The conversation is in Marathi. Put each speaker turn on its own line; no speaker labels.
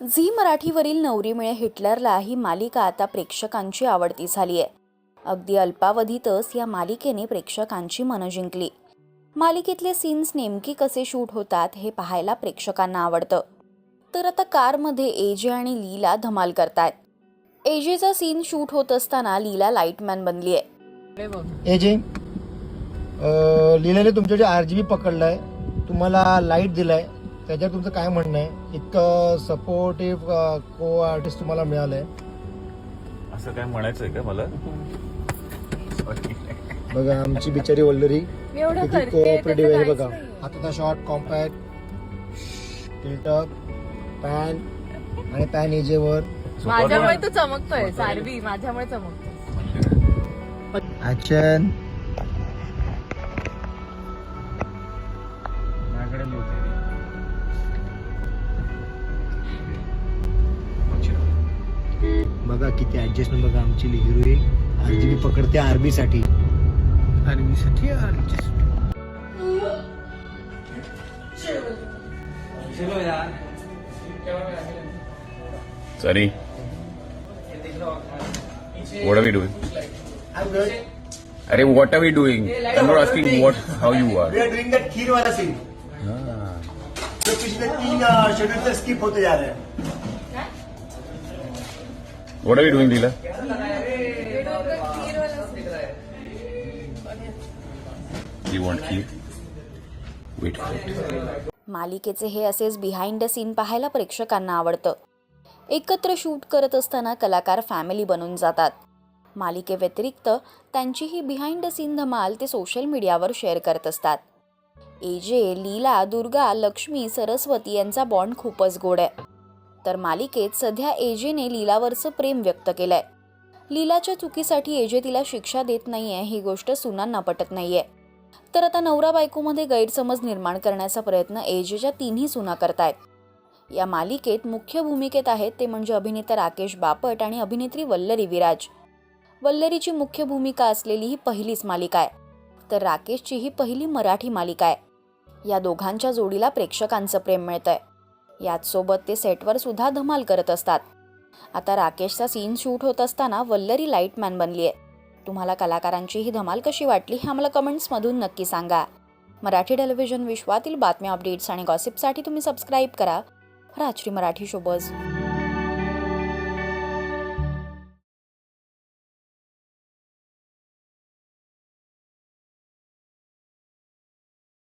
झी मराठीवरील नवरी मिळे हिटलरला ही मालिका आता प्रेक्षकांची आवडती झाली आहे अगदी अल्पावधीतच या मालिकेने प्रेक्षकांची मनं जिंकली. मालिकेतले सीन्स नेमकी कसे शूट होतात हे पाहायला प्रेक्षकांना आवडतं. तर आता कारमध्ये एजे आणि लीला धमाल करतायत. एजेचा सीन शूट होत असताना लीला लाईटमॅन बनली आहे
एजे लीलाने तुमच्या आर जी बी पकडलाय. तुम्हाला लाइट दिलाय. त्याच्यावर तुमचं काय म्हणणं आहे? इतकं सपोर्टिव्ह को आर्टिस्ट तुम्हाला मिळालंय.
असं काय म्हणायचंय का मला.
बघा आमची बिचारी वल्लरी
मी एवढं
किती
करते
कोऑपरेटिव्ह आहे बघा.
काहीच.
हाताचा short compact tilt up pan आणि पॅन एजेवर
माझ्यामुळे तू चमकतोय सारवी माझ्यामुळे चमकतोय.
ऍक्शन बघा किती ऍडजस्टमेंट बघा आमची हिरोईन आरजीबी पकडते आरबी साठी
Sunny. What are we doing? अरे what are we doing? I'm not asking what how you are.
We are doing that kheer वाला सीन जो पिछले तीन शेड्यूल से स्किप होते जा रहे हैं
What are we doing, Leela? You want key? Wait for it.
मालिकेचे हे असेच बिहाइंड द सीन पाहायला प्रेक्षकांना आवडतं एकत्र शूट करत असताना कलाकार फॅमिली बनून जातात मालिकेव्यतिरिक्त त्यांची ही बिहाइंड द सीन धमाल ते सोशल मीडियावर शेअर करत असतात एजे लीला दुर्गा लक्ष्मी सरस्वती यांचा बॉन्ड खूपच गोड आहे तर मालिकेत सध्या एजेने लीलावरचं प्रेम व्यक्त केलंय. लीलाच्या चुकीसाठी एजे तिला शिक्षा देत नाहीये ही गोष्ट सुनांना पटत नाहीये. तर आता नवरा बायकोमध्ये गैरसमज निर्माण करण्याचा प्रयत्न एजेच्या तिन्ही सुना करतायत. या मालिकेत मुख्य भूमिकेत आहेत ते म्हणजे अभिनेता राकेश बापट आणि अभिनेत्री वल्लरी विराज. वल्लरीची मुख्य भूमिका असलेली ही पहिलीच मालिका आहे. तर राकेशची ही पहिली मराठी मालिका आहे. या दोघांच्या जोडीला प्रेक्षकांचं प्रेम मिळतंय. याचसोबत ते सेटवर सुद्धा धमाल करत असतात. आता राकेशचा सीन शूट होत असताना वल्लरी लाईटमॅन बनली आहे तुम्हाला कलाकारांची ही धमाल कशी वाटली हे आम्हाला कमेंट्समधून नक्की सांगा. मराठी टेलिव्हिजन विश्वातील बातम्या अपडेट्स आणि गॉसिपसाठी तुम्ही सबस्क्राईब करा. राजश्री मराठी शोबज